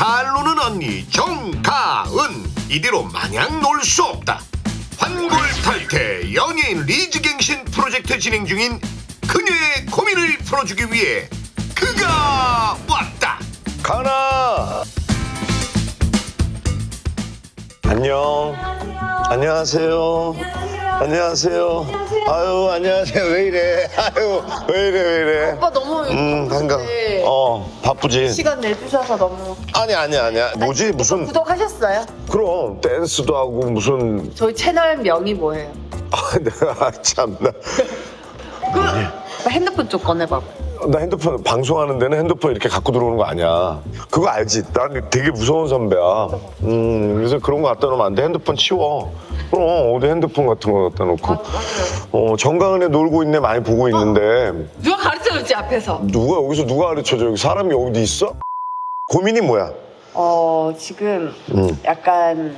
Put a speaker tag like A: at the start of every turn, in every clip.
A: 잘 노는 언니 정가은. 이대로 마냥 놀 수 없다. 환골탈태 연예인 리즈갱신 프로젝트 진행 중인 그녀의 고민을 풀어주기 위해 그가 왔다.
B: 가은아 안녕. 안녕하세요. 안녕하세요. 아유 안녕하세요. 왜 이래? 아유 왜 이래 왜 이래?
C: 오빠 너무
B: 음 반가.
C: 바쁘지?
B: 어 바쁘지?
C: 시간 내주셔서 너무.
B: 아니 아니 아니야. 뭐지? 무슨
C: 구독하셨어요?
B: 그럼 댄스도 하고 무슨
C: 저희 채널 명이 뭐예요?
B: 아 내가 참나
C: 그 핸드폰 좀 꺼내봐.
B: 나 핸드폰 방송하는 데는 핸드폰 이렇게 갖고 들어오는 거 아니야. 그거 알지? 난 되게 무서운 선배야. 음, 그래서 그런 거 갖다 놓으면 안 돼. 핸드폰 치워. 그럼 어디 핸드폰 같은 거 갖다 놓고. 어, 정강은에 놀고 있네 많이 보고 있는데
C: 누가 가르쳐줬지 앞에서?
B: 누가 여기서 누가 가르쳐줘? 여기 사람이 어디 있어? 고민이 뭐야?
C: 어 지금
B: 음.
C: 약간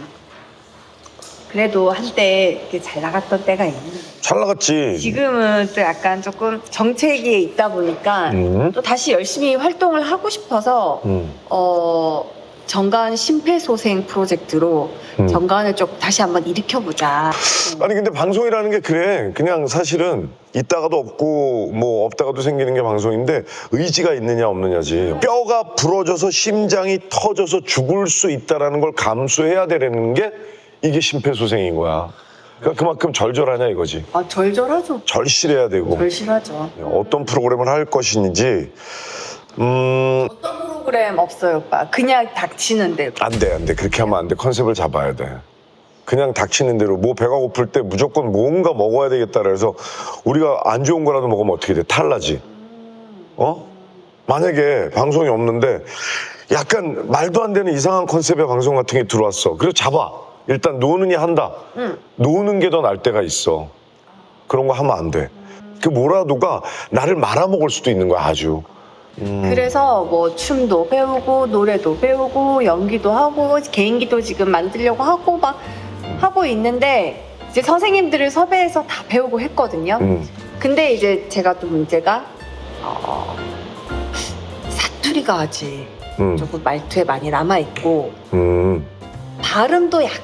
C: 그래도 한때 이렇게 잘 나갔던 때가 있는데
B: 잘 나갔지.
C: 지금은 또 약간 조금 정체기에 있다 보니까
B: 음.
C: 또 다시 열심히 활동을 하고 싶어서
B: 음.
C: 어 정관 심폐소생 프로젝트로
B: 음.
C: 정관을 좀 다시 한번 일으켜보자.
B: 아니 근데 방송이라는 게 그래 그냥 사실은 있다가도 없고 뭐 없다가도 생기는 게 방송인데 의지가 있느냐 없느냐지 뼈가 부러져서 심장이 터져서 죽을 수 있다라는 걸 감수해야 되는 게 이게 심폐소생인 거야 그러니까 그만큼 절절하냐 이거지
C: 아 절절하죠.
B: 절실해야 되고
C: 절실하죠.
B: 어떤 프로그램을 할 것인지 음
C: 어떤 프로그램 없어요, 오빠. 그냥 닥치는 대로.
B: 안 돼, 안 돼. 그렇게 하면 안 돼. 컨셉을 잡아야 돼. 그냥 닥치는 대로 뭐 배가 고플 때 무조건 뭔가 먹어야 되겠다 그래서 우리가 안 좋은 거라도 먹으면 어떻게 돼? 탈나지. 어? 만약에 방송이 없는데 약간 말도 안 되는 이상한 컨셉의 방송 같은 게 들어왔어. 그래서 잡아. 일단 노느니 한다.
C: 응.
B: 노는 게 더 날 때가 있어. 그런 거 하면 안 돼. 그 뭐라도가 나를 말아먹을 수도 있는 거야, 아주.
C: 그래서 뭐 춤도 배우고 노래도 배우고 연기도 하고 개인기도 지금 만들려고 하고 막 하고 있는데 이제 선생님들을 섭외해서 다 배우고 했거든요.
B: 음.
C: 근데 이제 제가 또 문제가 어, 사투리가 아직
B: 음.
C: 조금 말투에 많이 남아 있고
B: 음.
C: 발음도 약간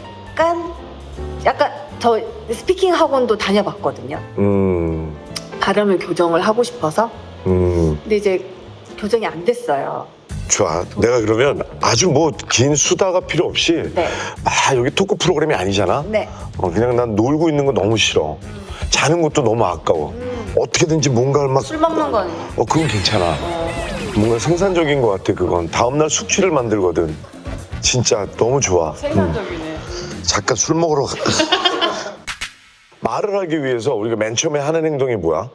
C: 약간 저 스피킹 학원도 다녀봤거든요.
B: 음.
C: 발음을 교정을 하고 싶어서
B: 음.
C: 근데 이제 교정이 안 됐어요.
B: 좋아. 내가 그러면 아주 뭐 긴 수다가 필요 없이
C: 네,
B: 아 여기 토크 프로그램이 아니잖아.
C: 네.
B: 어, 그냥 난 놀고 있는 거 너무 싫어. 자는 것도 너무 아까워.
C: 음,
B: 어떻게든지 뭔가를 막.
C: 술 먹는 거는
B: 어 그건 괜찮아.
C: 어,
B: 뭔가 생산적인 것 같아 그건. 다음날 숙취를 만들거든. 진짜 너무 좋아. 음.
C: 생산적이네.
B: 잠깐 술 먹으러 가. 말을 하기 위해서 우리가 맨 처음에 하는 행동이 뭐야?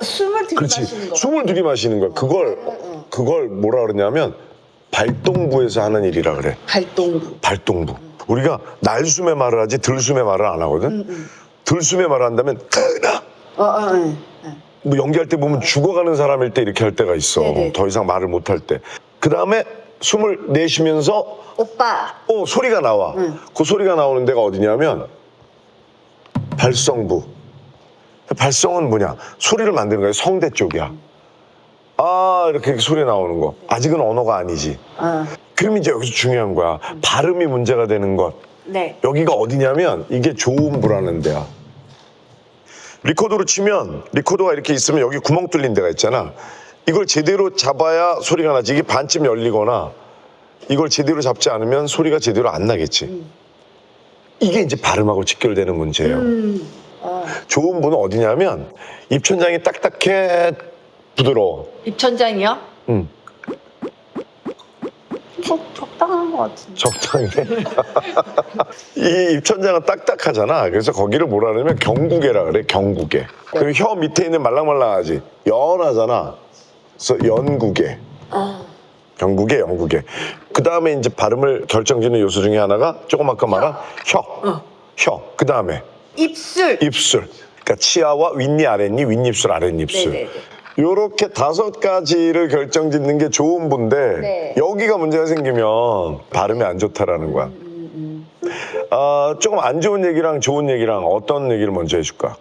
C: 숨을
B: 그렇지.
C: 들이마시는 거.
B: 숨을 들이마시는 거야. 그걸
C: 응.
B: 그걸 뭐라 그러냐면 발동부에서 하는 일이라 그래.
C: 발동부.
B: 발동부. 우리가 날숨의 말을 하지 들숨의 말을 안 하거든. 들숨의 말을 한다면 끄나
C: 어, 어, 응. 응.
B: 뭐 연기할 때 보면 죽어가는 사람일 때 이렇게 할 때가 있어.
C: 네네.
B: 더 이상 말을 못 할 때. 그 다음에 숨을 내쉬면서
C: 오빠.
B: 어 소리가 나와.
C: 응.
B: 그 소리가 나오는 데가 어디냐면 발성부. 발성은 뭐냐? 소리를 만드는 거야. 성대 쪽이야. 아 이렇게 소리 나오는 거. 아직은 언어가 아니지.
C: 어.
B: 그럼 이제 여기서 중요한 거야. 발음이 문제가 되는 것.
C: 네.
B: 여기가 어디냐면 이게 조음부라는 데야. 리코더로 치면 리코더가 이렇게 있으면 여기 구멍 뚫린 데가 있잖아. 이걸 제대로 잡아야 소리가 나지. 이게 반쯤 열리거나 이걸 제대로 잡지 않으면 소리가 제대로 안 나겠지. 이게 이제 발음하고 직결되는 문제예요.
C: 음. 어.
B: 조음부는 어디냐면 입천장이 딱딱해 부드러워.
C: 입천장이요?
B: 음,
C: 적, 적당한 것 같은데.
B: 적당해. 이 입천장은 딱딱하잖아. 그래서 거기를 뭐라 그러냐면 경구개라 그래. 경구개. 그리고 혀 밑에 있는 말랑말랑하지. 연하잖아. 그래서.
C: 어.
B: 경구개, 연구개. 그 다음에 이제 발음을 결정짓는 요소 중에 하나가 조금 아까 말한 혀.
C: 어.
B: 혀. 그 다음에
C: 입술.
B: 입술. 그러니까 치아와 윗니, 아랫니, 윗입술, 아랫입술.
C: 네네네.
B: 요렇게 다섯 가지를 결정짓는 게 좋은 분데
C: 네.
B: 여기가 문제가 생기면 발음이 안 좋다라는 거야.
C: 음,
B: 아, 조금 안 좋은 얘기랑 좋은 얘기랑 어떤 얘기를 먼저 해줄까?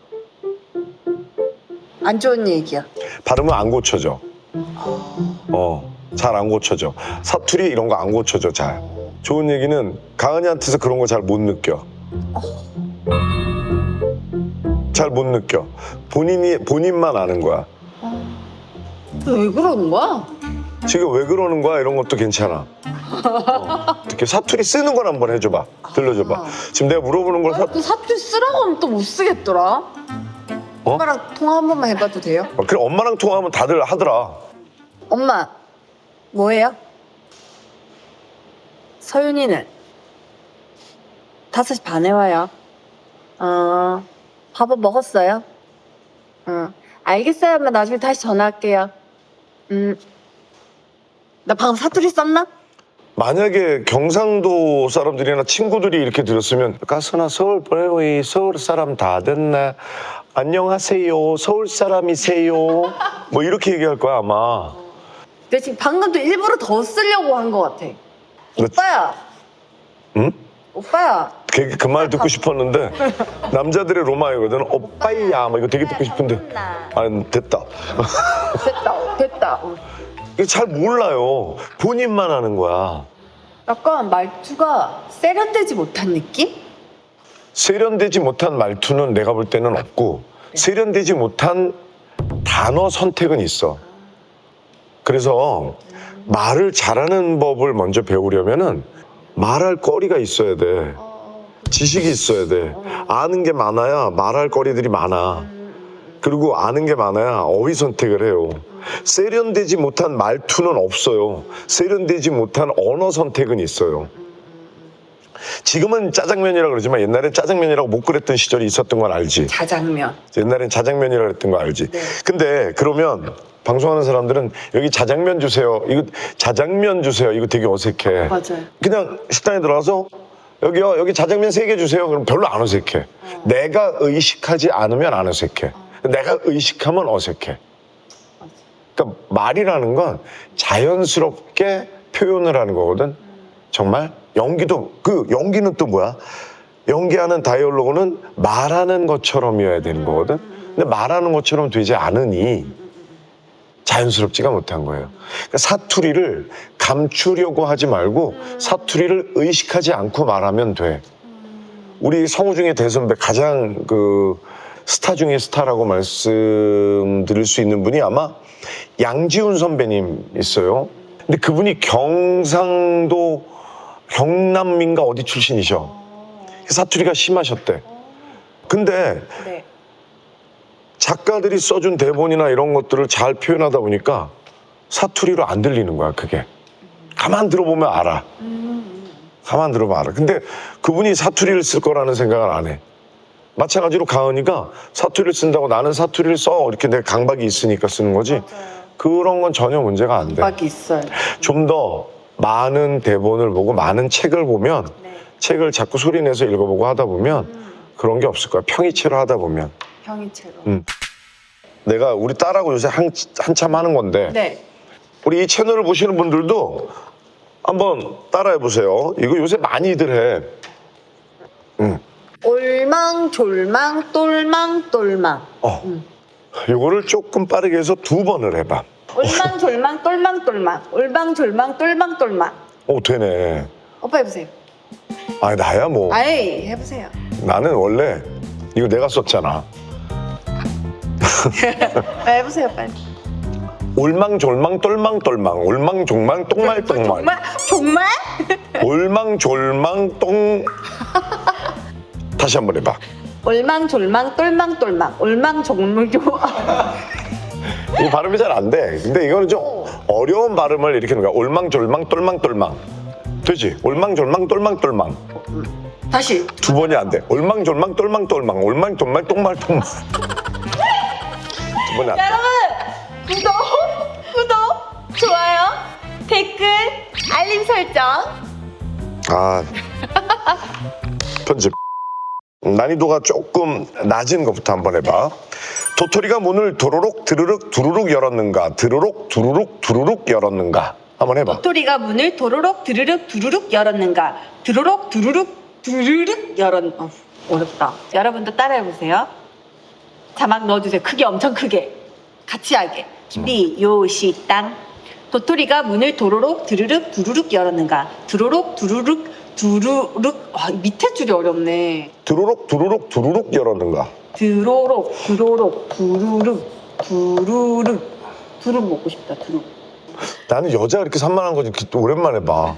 C: 안 좋은 얘기야.
B: 발음은 안 고쳐져. 어. 잘 안 고쳐져. 사투리 이런 거 안 고쳐져 잘. 좋은 얘기는 가은이한테서 그런 거 잘 못 느껴. 잘 못 느껴. 본인이 본인만 아는 거야.
C: 왜 그러는 거야?
B: 지금 왜 그러는 거야 이런 것도 괜찮아. 어. 이렇게 사투리 쓰는 걸 한번 해줘봐. 들려줘봐.
C: 아.
B: 지금 내가 물어보는 걸 사,
C: 그 사투리 쓰라고 하면 또 못 쓰겠더라.
B: 어?
C: 엄마랑 통화 한 번만 해봐도 돼요?
B: 어, 그래 엄마랑 통화하면 다들 하더라.
C: 엄마, 뭐예요? 서윤이는 다섯 시 반에 와요. 어, 밥은 먹었어요? 응, 알겠어요. 엄마 나중에 다시 전화할게요. 음, 나 방금 사투리 썼나?
B: 만약에 경상도 사람들이나 친구들이 이렇게 들었으면 가수나 서울 보내고 서울 사람 다 됐네. 안녕하세요. 서울 사람이세요. 뭐 이렇게 얘기할 거야 아마.
C: 근데 지금 방금도 일부러 더 쓰려고 한 것 같아. 오빠야,
B: 응?
C: 오빠야.
B: 그 말 듣고 싶었는데 남자들의 로마이거든. 오빠야. 뭐 이거 되게 듣고 싶은데. 아 됐다.
C: 됐다, 됐다. 어.
B: 이게 잘 몰라요. 본인만 아는 거야.
C: 약간 말투가 세련되지 못한 느낌?
B: 세련되지 못한 말투는 내가 볼 때는 없고 세련되지 못한 단어 선택은 있어. 그래서 말을 잘하는 법을 먼저 배우려면은 말할 거리가 있어야 돼. 지식이 있어야 돼. 아는 게 많아야 말할 거리들이 많아. 그리고 아는 게 많아야 어휘 선택을 해요. 세련되지 못한 말투는 없어요. 세련되지 못한 언어 선택은 있어요. 지금은 짜장면이라고 그러지만 옛날엔 짜장면이라고 못 그랬던 시절이 있었던 건 알지.
C: 자장면.
B: 옛날엔 자장면이라고 그랬던 거 알지.
C: 네.
B: 근데 그러면 방송하는 사람들은 여기 자장면 주세요. 이거 자장면 주세요. 이거 되게 어색해.
C: 맞아요.
B: 그냥 식당에 들어가서 여기요 여기 자장면 세 개 주세요. 그럼 별로 안 어색해. 내가 의식하지 않으면 안 어색해. 내가 의식하면 어색해. 그러니까 말이라는 건 자연스럽게 표현을 하는 거거든. 정말 연기도 그 연기는 또 뭐야? 연기하는 다이얼로그는 말하는 것처럼이어야 되는 거거든. 근데 말하는 것처럼 되지 않으니 자연스럽지가 못한 거예요. 그러니까 사투리를 감추려고 하지 말고 사투리를 의식하지 않고 말하면 돼. 우리 성우 중에 대선배 가장 그 스타 중에 스타라고 말씀드릴 수 있는 분이 아마 양지훈 선배님 있어요. 근데 그분이 경상도 경남민가 어디 출신이셔. 사투리가 심하셨대. 근데
C: 네.
B: 작가들이 써준 대본이나 이런 것들을 잘 표현하다 보니까 사투리로 안 들리는 거야, 그게. 가만 들어보면 알아. 가만 들어보면 알아. 근데 그분이 사투리를 쓸 거라는 생각을 안 해. 마찬가지로 가은이가 사투리를 쓴다고 나는 사투리를 써. 이렇게 내 강박이 있으니까 쓰는 거지. 그런 건 전혀 문제가 안 돼.
C: 빡이 있어요.
B: 좀 더 많은 대본을 보고 많은 책을 보면
C: 네.
B: 책을 자꾸 소리 내서 읽어보고 하다 보면 그런 게 없을 거야. 평이체로 하다 보면.
C: 형이체로.
B: 음. 내가 우리 딸하고 요새 한, 한참 하는 건데
C: 네.
B: 우리 이 채널을 보시는 분들도 한번 따라해 보세요. 이거 요새 많이들 해. 음.
C: 올망 졸망 똘망 똘망.
B: 어.
C: 음.
B: 요거를 조금 빠르게 해서 두 번을 해봐.
C: 올망 졸망 똘망 똘망. 올망 졸망 똘망 똘망.
B: 오 되네.
C: 오빠 해보세요.
B: 아 나야 뭐
C: 아이 해보세요.
B: 나는 원래 이거 내가 썼잖아.
C: 아, 해보세요 빨리.
B: 올망졸망 똘망똘망 올망종망 똥말똥말
C: 정말 정말?
B: 올망졸망 똥 다시 한번 해봐.
C: 올망 졸망 똘망 똘망. 올망 졸망 졸.
B: 이 발음이 잘 안 돼. 근데 이거는 좀 어려운 발음을 일으키는 거야. 올망졸망 똘망똘망. 되지? 올망졸망 똘망똘망.
C: 다시.
B: 두 번이 안 돼. 올망졸망 똘망똘망. 올망졸망 똥말똥말. 안 돼.
C: 여러분 구독 구독 좋아요 댓글 알림 설정.
B: 아 편집. 난이도가 조금 낮은 것부터 한번 해봐. 도토리가 문을 도로록 드르륵 두루룩 열었는가? 드르륵 두루룩 두루룩 열었는가? 한번 해봐.
C: 도토리가 문을 도로록 드르륵 두루룩 열었는가? 드로록 두루룩 두루룩 열었 어, 어렵다. 여러분도 따라해 보세요 자막 넣어주세요. 크게 엄청 크게. 같이 하게. 준비 요시 땅. 도토리가 문을 도로록 드르륵 두루룩 열었는가? 드로록 두루룩 두루룩. 와 밑에 줄이 어렵네.
B: 두루룩 두루룩 두루룩 열었는가?
C: 드로록 드로록 두루룩 두루룩. 두룩 먹고 싶다 두룩.
B: 나는 여자가 이렇게 산만한 거 이렇게 또 오랜만에 봐.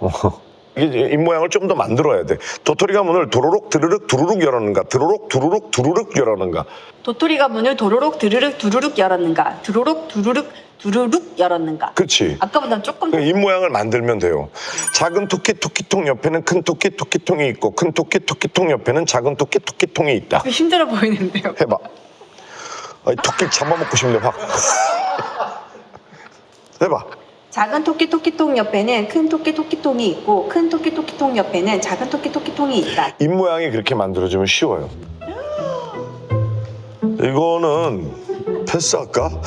B: 어. 이게 입 모양을 좀 더 만들어야 돼. 도토리가 문을 도로록 드르륵 두루룩 열었는가? 드로록 두루룩 두루룩 열었는가?
C: 도토리가 문을 도로록 드르륵 두루룩 열었는가 드로록 두루룩 두루룩 열었는가
B: 그치?
C: 아까보다 조금 더
B: 입 모양을 만들면 돼요. 작은 토끼 토끼통 옆에는 큰 토끼 토끼통이 있고 큰 토끼 토끼통 옆에는 작은 토끼 토끼통이 있다.
C: 힘들어 보이는데요
B: 해봐. 토끼 잡아먹고 싶네 확. 해봐.
C: 작은 토끼 토끼통 옆에는 큰 토끼 토끼통이 있고 큰 토끼 토끼통 옆에는 작은 토끼 토끼통이 있다
B: 입 모양이 그렇게 만들어지면 쉬워요. 이거는 패스할까?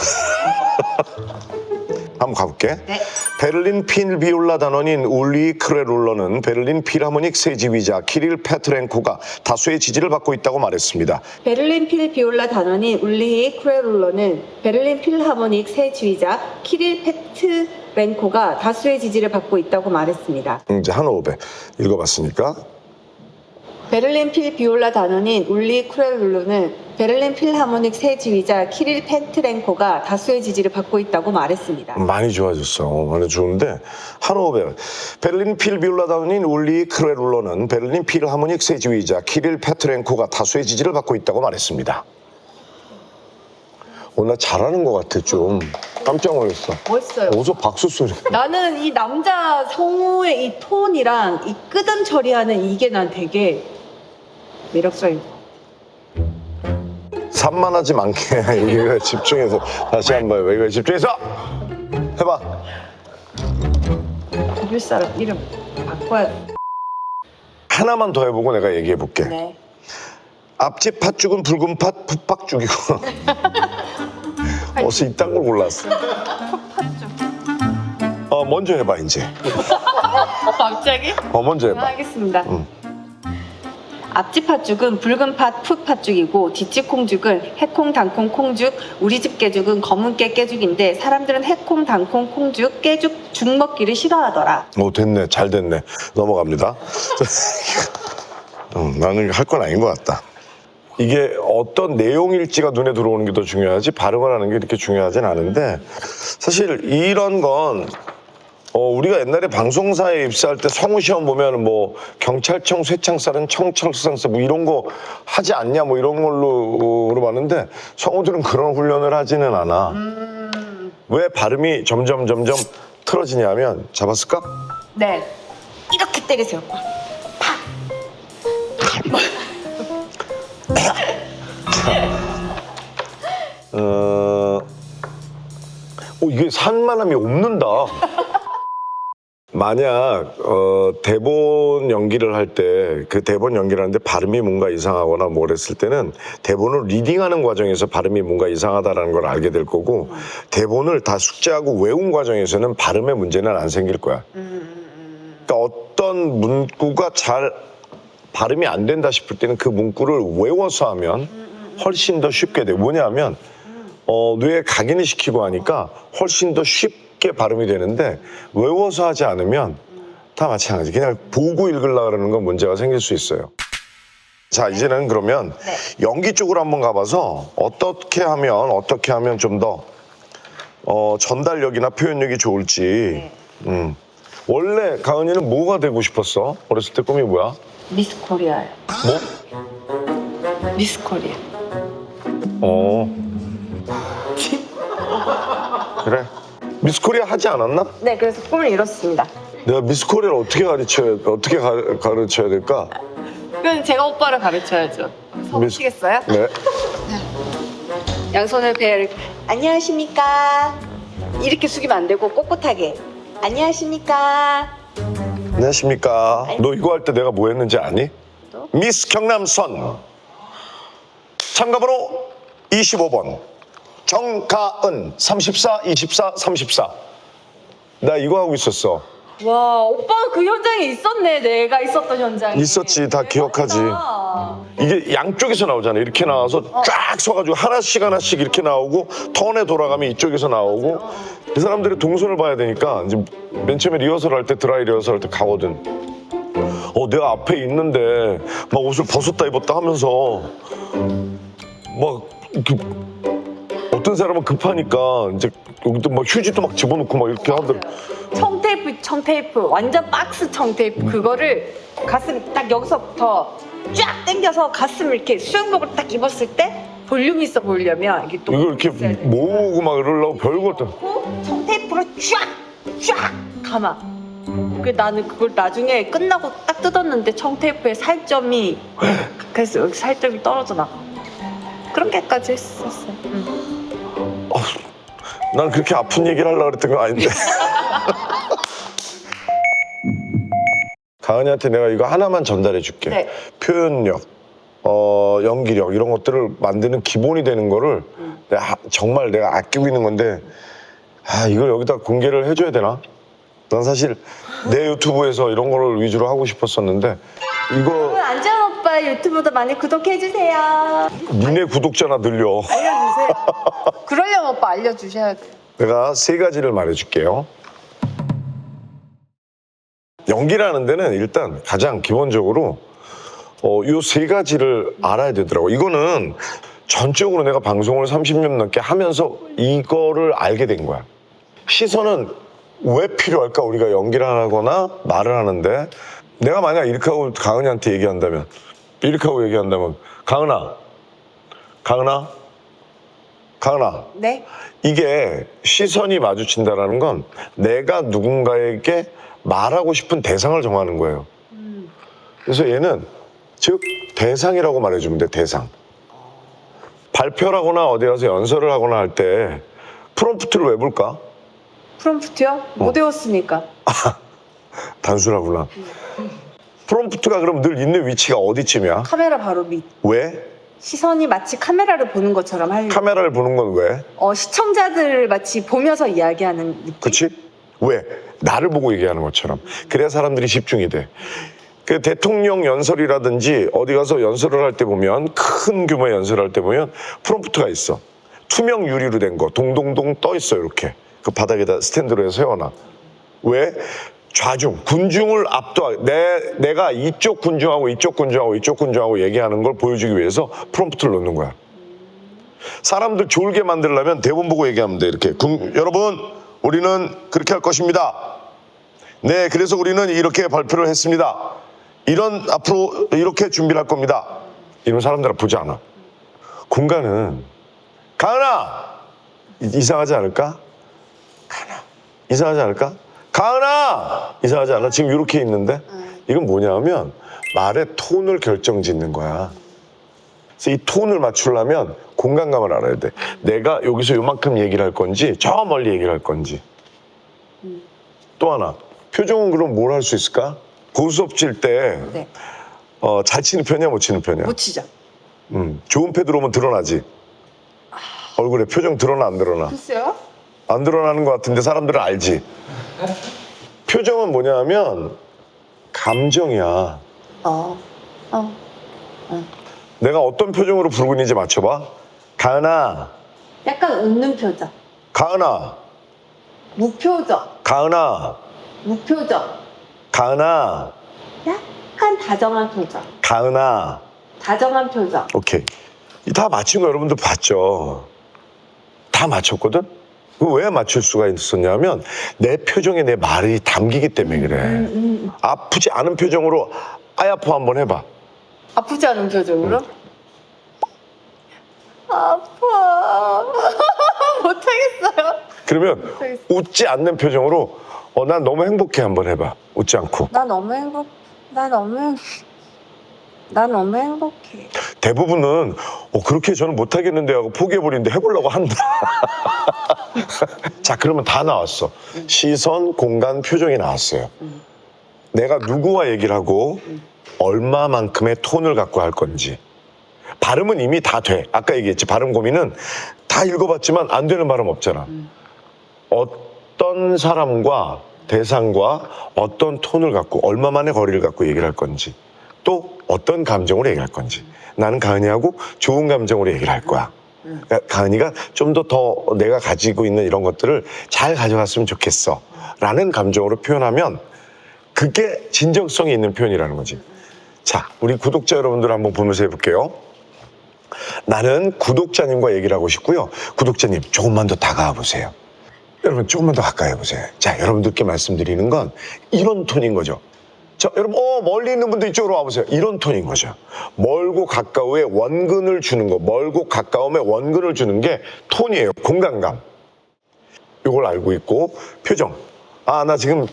B: 한번 가볼게.
C: 네.
B: 베를린 필 비올라 단원인 울리 크레룰러는 베를린 필하모닉 세지휘자 키릴 페트렌코가 다수의 지지를 받고 있다고 말했습니다.
C: 베를린 필 비올라 단원인 울리히 크레룰러는 베를린 필하모닉 새 지휘자 키릴 페트 렌코가 다수의 지지를 받고 있다고 말했습니다.
B: 음, 이제 한 호흡에 읽어봤으니까
C: 베를린 필 비올라 단원인 울리 크레룰러는 베를린 필하모닉 새 지휘자 키릴 페트렌코가 다수의 지지를 받고 있다고 말했습니다.
B: 많이 좋아졌어. 많이 좋은데 한 호흡에 베를린 필 비올라 단원인 울리 크레룰러는 베를린 필하모닉 세지휘자 키릴 페트렌코가 다수의 지지를 받고 있다고 말했습니다. 어, 나 잘하는 것 같아 좀 깜짝 놀랐어.
C: 멋있어요.
B: 어디서 박수 소리?
C: 나는 이 남자 성우의 이 톤이랑 이 끄담 처리하는 이게 난 되게 매력적인 것 같아.
B: 산만하지 않게 여기가 집중해서 다시 한번 여기가 집중해서 해봐.
C: 독일 사람 이름 바꿔야 돼.
B: 하나만 더 해보고 내가 얘기해 볼게.
C: 네.
B: 앞집 팥죽은 붉은 팥, 풋팥죽이고. 어서 이딴 걸 골랐어. 어, 먼저 해봐 이제.
C: 갑자기?
B: 어, 먼저 해봐.
C: 하겠습니다.
B: 응.
C: 앞집 팥죽은 붉은 팥, 풋 팥죽이고 뒷집 콩죽은 해콩, 당콩, 콩죽, 우리 집 깨죽은 검은 깨 깨죽인데 사람들은 해콩, 당콩, 콩죽, 깨죽, 죽 먹기를 싫어하더라.
B: 오 됐네 잘 됐네 넘어갑니다 음, 나는 할 건 아닌 것 같다 이게 어떤 내용일지가 눈에 들어오는 게 더 중요하지 발음을 하는 게 이렇게 중요하진 않은데 사실 이런 건 어, 우리가 옛날에 방송사에 입사할 때 성우 시험 보면 뭐 경찰청 쇠창살은 청철상사 뭐 이런 거 하지 않냐 뭐 이런 걸로 물어봤는데 성우들은 그런 훈련을 하지는 않아 왜 발음이 점점 점점 틀어지냐면 잡았을까?
C: 네. 이렇게 때리세요.
B: 어, 오, 이게 산만함이 없는다. 만약 어, 대본 연기를 할 때 그 대본 연기를 하는데 발음이 뭔가 이상하거나 뭐 그랬을 때는 대본을 리딩하는 과정에서 발음이 뭔가 이상하다라는 걸 알게 될 거고 대본을 다 숙제하고 외운 과정에서는 발음의 문제는 안 생길 거야. 그러니까 어떤 문구가 잘 발음이 안 된다 싶을 때는 그 문구를 외워서 하면 훨씬 더 쉽게 돼. 뭐냐면 어, 뇌에 각인을 시키고 하니까 훨씬 더 쉽게 발음이 되는데 외워서 하지 않으면 다 마찬가지. 그냥 보고 읽으려고 그러는 건 문제가 생길 수 있어요. 자, 이제는 그러면 연기 쪽으로 한번 가봐서 어떻게 하면 어떻게 하면 좀 더 어, 전달력이나 표현력이 좋을지. 음. 원래 가은이는 뭐가 되고 싶었어? 어렸을 때 꿈이 뭐야?
C: 미스 코리아요.
B: 뭐?
C: 미스 코리아.
B: 어. 그래. 미스 코리아 하지 않았나?
C: 네, 그래서 꿈을 이뤘습니다.
B: 내가 미스 코리아를 어떻게 가르쳐야 어떻게 가, 가르쳐야 될까?
C: 그럼 제가 오빠를 가르쳐야죠. 서보시겠어요?
B: 네.
C: 양손을 배를 안녕하십니까 이렇게 숙이면 안 되고 꼿꼿하게 안녕하십니까
B: 안녕하십니까. 너 이거 할 때 내가 뭐 했는지 아니?
C: 또?
B: 미스 경남선 참가번호 25번 정가은 34 24 34. 나 이거 하고 있었어.
C: 와 오빠 그 현장에 있었네 내가 있었던 현장에
B: 있었지, 다 기억하지.
C: 대박이다.
B: 이게 양쪽에서 나오잖아. 이렇게 나와서 쫙 서가지고 하나씩 하나씩 이렇게 나오고 턴에 돌아가면 이쪽에서 나오고 이 사람들이 동선을 봐야 되니까 이제 맨 처음에 리허설 할 때 드라이 리허설 할 때 가거든. 어 내가 앞에 있는데 막 옷을 벗었다 입었다 하면서 막 이렇게 어떤 사람은 급하니까 이제 여기도 막 휴지도 막 집어넣고 막 이렇게 하더라.
C: 청테이프 청테이프 완전 박스 청테이프 그거를 가슴 딱 여기서부터 쫙 당겨서 가슴을 이렇게 수영복을 딱 입었을 때 볼륨 있어 보이려면 이게 또
B: 이걸 이렇게
C: 있어야 돼.
B: 모으고 막 이러려고 별것도
C: 고 청테이프로 쫙쫙 감아. 그 나는 그걸 나중에 끝나고 딱 뜯었는데 청테이프에 살점이 그래서 여기 살점이 떨어져 나가. 그렇게까지 했었어. 응.
B: 난 그렇게 아픈 얘기를 하려고 그랬던 건 아닌데. 가은이한테 내가 이거 하나만 전달해 줄게.
C: 네.
B: 표현력, 어, 연기력 이런 것들을 만드는 기본이 되는 거를
C: 음.
B: 내가 하- 정말 내가 아끼고 있는 건데 아 이걸 여기다 공개를 해줘야 되나? 난 사실 내 유튜브에서 이런 거를 위주로 하고 싶었었는데 이거
C: 오빠 유튜브도 많이 구독해 주세요.
B: 니네 구독자나 늘려.
C: 알려주세요. 그러려면 오빠 알려주셔야 돼.
B: 내가 세 가지를 말해줄게요. 연기라는 데는 일단 가장 기본적으로 어, 이세 가지를 알아야 되더라고. 이거는 전적으로 내가 방송을 30년 넘게 하면서 이거를 알게 된 거야. 시선은 왜 필요할까? 우리가 연기를 하거나 말을 하는데 내가 만약 이렇게 하고 가은이한테 얘기한다면 이렇게 하고 얘기한다면 가은아, 가은아, 가은아,
C: 네.
B: 이게 시선이 마주친다라는 건 내가 누군가에게 말하고 싶은 대상을 정하는 거예요.
C: 음.
B: 그래서 얘는 즉 대상이라고 말해주면 돼 대상. 발표를 하거나 어디 가서 연설을 하거나 할 때 프롬프트를 왜 볼까?
C: 프롬프트요? 못 외웠으니까.
B: 단순하구나. 프롬프트가 그럼 늘 있는 위치가 어디쯤이야?
C: 카메라 바로 밑.
B: 왜?
C: 시선이 마치 카메라를 보는 것처럼 하려.
B: 카메라를 보는 건 왜?
C: 어, 시청자들을 마치 보면서 이야기하는 느낌.
B: 그치? 왜? 나를 보고 얘기하는 것처럼. 그래야 사람들이 집중이 돼. 그 대통령 연설이라든지 어디 가서 연설을 할 때 보면 큰 규모의 연설을 할 때 보면 프롬프트가 있어. 투명 유리로 된 거 동동동 떠 있어 이렇게. 그 바닥에다 스탠드로 해서 세워놔. 왜? 좌중, 군중을 압도하 내 내가 이쪽 군중하고 이쪽 군중하고 이쪽 군중하고 얘기하는 걸 보여주기 위해서 프롬프트를 놓는 거야. 사람들 졸게 만들려면 대본 보고 얘기하면 돼 이렇게. 군- 여러분 우리는 그렇게 할 것입니다. 네 그래서 우리는 이렇게 발표를 했습니다. 이런 앞으로 이렇게 준비를 할 겁니다. 이러면 사람들 보지 않아. 군가는 이- 이상하지 않을까? 가은아! 이상하지 않을까 가은아 이상하지 않아 지금 이렇게 있는데 이건 뭐냐면 말의 톤을 결정 짓는 거야 그래서 이 톤을 맞추려면 공간감을 알아야 돼. 내가 여기서 요만큼 얘기를 할 건지 저 멀리 얘기를 할 건지. 또 하나 표정은 그럼 뭘 할 수 있을까? 고수업 칠때
C: 네.
B: 어, 잘 치는 편이야 못 치는 편이야?
C: 못 치죠.
B: 음, 좋은 패드로 오면 드러나지. 얼굴에 표정 드러나 안 드러나?
C: 글쎄요?
B: 안 드러나는 것 같은데 사람들은 알지. 표정은 뭐냐면 감정이야.
C: 어. 어.
B: 내가 어떤 표정으로 부르고 있는지 맞춰봐. 가은아,
C: 약간 웃는 표정.
B: 가은아,
C: 무표정.
B: 가은아,
C: 무표정.
B: 가은아,
C: 약간 다정한 표정.
B: 가은아.
C: 다정한 표정.
B: 오케이. 이다 맞춘 거 여러분들 봤죠? 다 맞췄거든? 왜 맞출 수가 있었냐면 내 표정에 내 말이 담기기 때문에 그래.
C: 음, 음.
B: 아프지 않은 표정으로 아야포 한번 해봐.
C: 아프지 않은 표정으로? 아파. 못하겠어요.
B: 그러면
C: 못하겠어.
B: 웃지 않는 표정으로 어, 난 너무 행복해 한번 해봐. 웃지 않고.
C: 나 너무 행복. 나 너무 행... 나 너무 행복해.
B: 대부분은 어, 그렇게 저는 못하겠는데 하고 포기해버리는데 해보려고 한다. 자, 그러면 다 나왔어. 시선, 공간, 표정이 나왔어요.
C: 음.
B: 내가 누구와 얘기를 하고 얼마만큼의 톤을 갖고 할 건지. 발음은 이미 다 돼. 아까 얘기했지. 발음 고민은 다 읽어봤지만 안 되는 발음 없잖아.
C: 음.
B: 어떤 사람과 대상과 어떤 톤을 갖고 얼마만의 거리를 갖고 얘기를 할 건지 또 어떤 감정으로 얘기할 건지 나는 가은이하고 좋은 감정으로 얘기를 할 거야. 그러니까 가은이가 좀 더 더 내가 가지고 있는 이런 것들을 잘 가져갔으면 좋겠어. 라는 감정으로 표현하면 그게 진정성이 있는 표현이라는 거지. 자, 우리 구독자 여러분들 한번 보면서 해볼게요. 나는 구독자님과 얘기를 하고 싶고요. 구독자님, 조금만 더 다가와 보세요. 여러분, 조금만 더 가까이 해보세요. 자, 여러분들께 말씀드리는 건 이런 톤인 거죠. 저, 여러분, 어, 멀리 있는 분들 이쪽으로 와보세요. 이런 톤인 거죠. 멀고 가까우에 원근을 주는 거, 멀고 가까움에 원근을 주는 게 톤이에요. 공간감. 이걸 알고 있고, 표정. 아, 나 지금,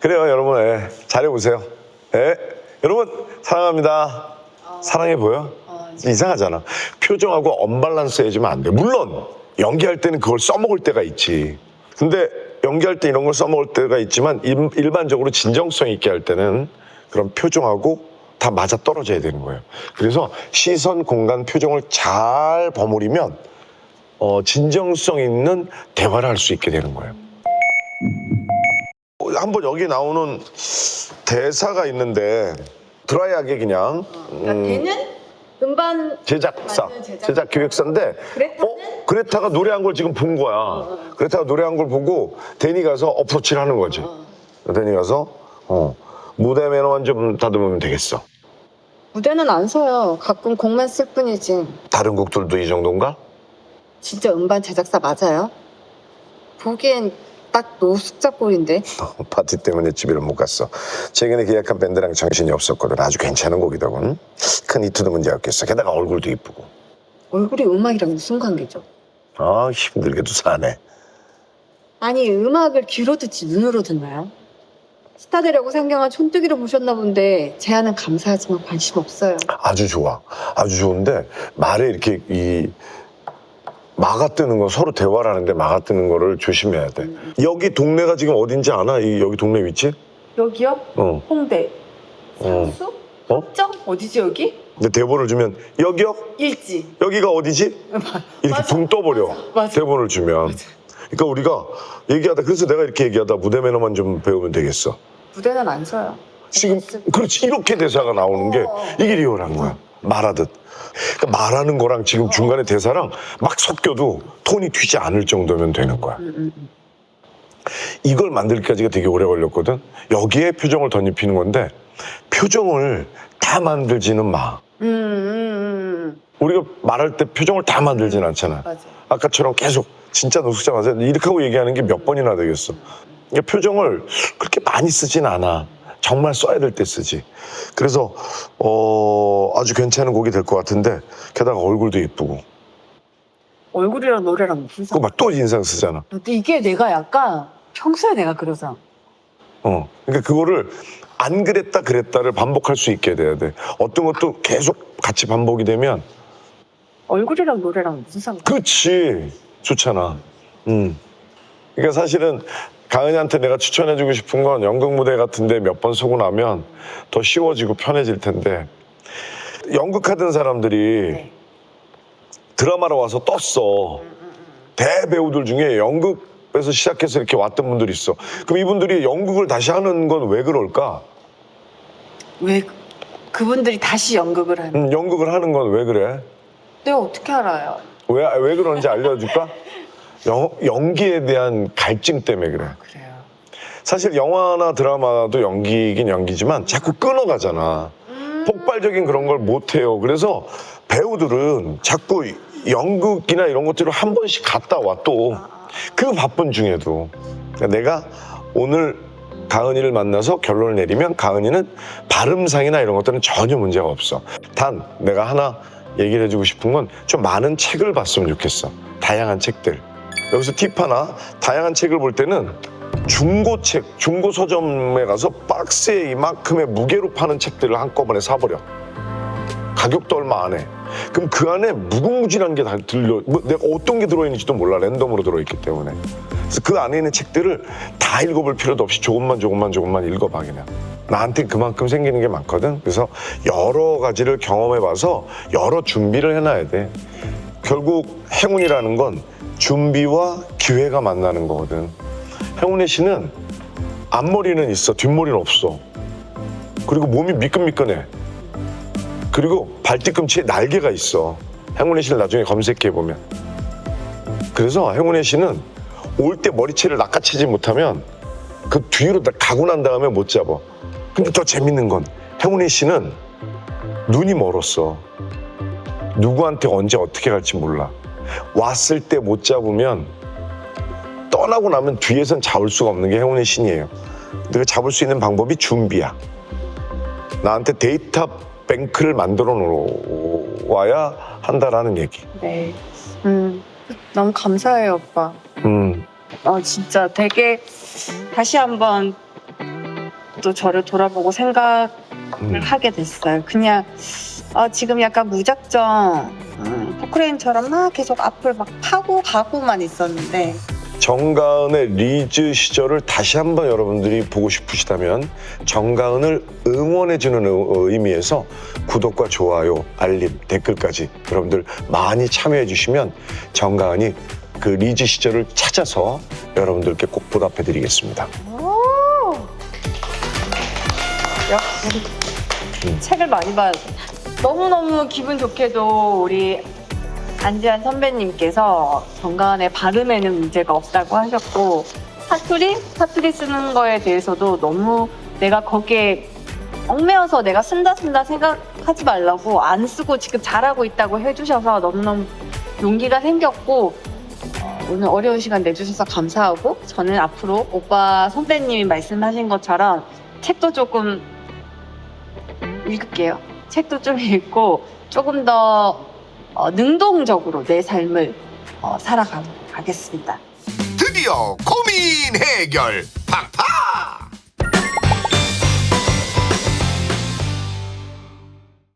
B: 그래요, 여러분. 예, 잘해보세요. 예. 여러분, 사랑합니다. 사랑해 보여? 이상하잖아. 표정하고 언밸런스 해주면 안 돼. 물론, 연기할 때는 그걸 써먹을 때가 있지. 근데 연기할 때 이런 걸 써먹을 때가 있지만 일, 일반적으로 진정성 있게 할 때는 그런 표정하고 다 맞아 떨어져야 되는 거예요. 그래서 시선, 공간, 표정을 잘 버무리면 어, 진정성 있는 대화를 할 수 있게 되는 거예요. 어, 한번 여기 나오는 대사가 있는데 드라이하게 그냥
C: 그러니까
B: 음,
C: 걔는 음반
B: 제작사,
C: 맞는. 제작
B: 기획사인데? 어? 그레타가 노래한 걸 지금 본 거야. 그레타가 노래한 걸 보고 데니 가서 어프로치를 하는 거지. 데니 가서 어, 무대 매너만 좀 다듬으면 되겠어.
C: 무대는 안 서요. 가끔 곡만 쓸 뿐이지.
B: 다른 곡들도 이 정도인가?
C: 진짜 음반 제작사 맞아요? 보기엔 딱 노숙자 꼴인데.
B: 어, 파티 때문에 집에를 못 갔어. 최근에 계약한 밴드랑 정신이 없었거든. 아주 괜찮은 곡이더군. 큰 히트도 문제 없겠어. 게다가 얼굴도 이쁘고.
C: 얼굴이 음악이랑 무슨 관계죠?
B: 아 힘들게도 사네.
C: 아니 음악을 귀로 듣지 눈으로 듣나요? 스타 되려고 상경한 촌뜨기로 보셨나 본데 제안은 감사하지만 관심 없어요.
B: 아주 좋아. 아주 좋은데 말에 이렇게 이 막아 뜨는 거 서로 대화를 하는데 막아 뜨는 거를 조심해야 돼. 여기 동네가 지금 어딘지 아나? 이 여기 동네 위치?
C: 여기요?
B: 어.
C: 홍대.
B: 어.
C: 상수?
B: 어?
C: 점 어디지 여기?
B: 근데 대본을 주면 여기요?
C: 일지.
B: 여기가 어디지? 이렇게
C: 맞아.
B: 붕 떠버려.
C: 맞아.
B: 대본을 주면. 그러니까 우리가 얘기하다 그래서 내가 이렇게 얘기하다 무대 매너만 좀 배우면 되겠어.
C: 무대는 안 서요.
B: 지금 그렇지 이렇게 대사가 나오는 게
C: 어.
B: 이게 리얼한 거야 말하듯 그러니까 말하는 거랑 지금 중간에 대사랑 막 섞여도 톤이 튀지 않을 정도면 되는 거야
C: 음, 음, 음.
B: 이걸 만들기까지가 되게 오래 걸렸거든 여기에 표정을 덧입히는 건데 표정을 다 만들지는 마
C: 음, 음, 음,
B: 우리가 말할 때 표정을 다 만들진 않잖아
C: 맞아.
B: 아까처럼 계속 진짜 노숙자 맞아 이렇게 하고 얘기하는 게 몇 번이나 되겠어? 그러니까 표정을 그렇게 많이 쓰진 않아. 정말 써야 될 때 쓰지. 그래서 어 아주 괜찮은 곡이 될 것 같은데 게다가 얼굴도 예쁘고.
C: 얼굴이랑 노래랑 무슨 상관?
B: 막또 인상 쓰잖아.
C: 근데 이게 내가 약간 평소에 내가 그러잖아.
B: 어 그러니까 그거를 안 그랬다 그랬다를 반복할 수 있게 돼야 돼 어떤 것도 계속 같이 반복이 되면
C: 얼굴이랑 노래랑 무슨 상관?
B: 그렇지 좋잖아. 음. 그러니까 사실은 가은이한테 내가 추천해주고 싶은 건 연극 무대 같은데 몇 번 서고 나면 더 쉬워지고 편해질 텐데 연극하던 사람들이
C: 네.
B: 드라마로 와서 떴어. 대배우들 중에 연극 에서 시작해서 이렇게 왔던 분들이 있어. 그럼 이분들이 연극을 다시 하는 건 왜 그럴까?
C: 왜 그- 그분들이 다시 연극을 하는?
B: 음, 연극을 하는 건 왜 그래?
C: 내가 어떻게 알아요?
B: 왜, 왜 그런지 알려줄까? 연, 연기에 대한 갈증 때문에 그래.
C: 그래요.
B: 사실 영화나 드라마도 연기긴 연기지만 자꾸 끊어가잖아. 폭발적인 그런 걸 못해요. 그래서 배우들은 자꾸 연극이나 이런 것들을 한 번씩 갔다 와 또. 그 바쁜 중에도. 그러니까 내가 오늘 가은이를 만나서 결론을 내리면 가은이는 발음상이나 이런 것들은 전혀 문제가 없어. 단 내가 하나 얘기를 해주고 싶은 건 좀 많은 책을 봤으면 좋겠어. 다양한 책들. 여기서 팁 하나. 다양한 책을 볼 때는 중고책, 중고 서점에 가서 박스에 이만큼의 무게로 파는 책들을 한꺼번에 사버려. 가격도 얼마 안 해. 그럼 그 안에 무궁무진한 게 다 들려. 뭐 내가 어떤 게 들어있는지도 몰라. 랜덤으로 들어있기 때문에. 그래서 그 안에 있는 책들을 다 읽어볼 필요도 없이 조금만 조금만 조금만 읽어봐 그냥. 나한테 그만큼 생기는 게 많거든. 그래서 여러 가지를 경험해봐서 여러 준비를 해놔야 돼. 결국 행운이라는 건 준비와 기회가 만나는 거거든. 행운의 씨는 앞머리는 있어 뒷머리는 없어 그리고 몸이 미끈미끈해 그리고 발뒤 꿈치에 날개가 있어. 행운의 씨를 나중에 검색해 보면. 그래서 행운의 씨는 올때 머리채를 낚아채지 못하면 그 뒤로 다 가고 난 다음에 못 잡아. 근데 더 재밌는 건 행운의 씨는 눈이 멀었어. 누구한테 언제 어떻게 갈지 몰라. 왔을 때 못 잡으면 떠나고 나면 뒤에선 잡을 수가 없는 게 행운의 신이에요. 내가 잡을 수 있는 방법이 준비야. 나한테 데이터 뱅크를 만들어 놓아야 한다라는 얘기.
C: 네. 음, 너무 감사해요, 오빠.
B: 음,
C: 어, 진짜 되게 다시 한번 또 저를 돌아보고 생각을
B: 음.
C: 하게 됐어요. 그냥 어, 지금 약간 무작정 음, 포크레인처럼 막 계속 앞을 막 파고 가고만 있었는데
B: 정가은의 리즈 시절을 다시 한번 여러분들이 보고 싶으시다면 정가은을 응원해주는 의- 의미에서 구독과 좋아요, 알림, 댓글까지 여러분들 많이 참여해 주시면 정가은이 그 리즈 시절을 찾아서 여러분들께 꼭 보답해 드리겠습니다.
C: 오! 역시
B: 음.
C: 책을 많이 봐야 돼. 너무너무 기분 좋게도 우리 안지한 선배님께서 정가은의 발음에는 문제가 없다고 하셨고 사투리? 사투리 쓰는 거에 대해서도 너무 내가 거기에 얽매여서 내가 쓴다 쓴다 생각하지 말라고 안 쓰고 지금 잘하고 있다고 해주셔서 너무너무 용기가 생겼고 어, 오늘 어려운 시간 내주셔서 감사하고 저는 앞으로 오빠 선배님이 말씀하신 것처럼 책도 조금 읽을게요. 책도 좀 읽고 조금 더 어, 능동적으로 내 삶을 어, 살아가겠습니다.
A: 드디어 고민 해결 팍팍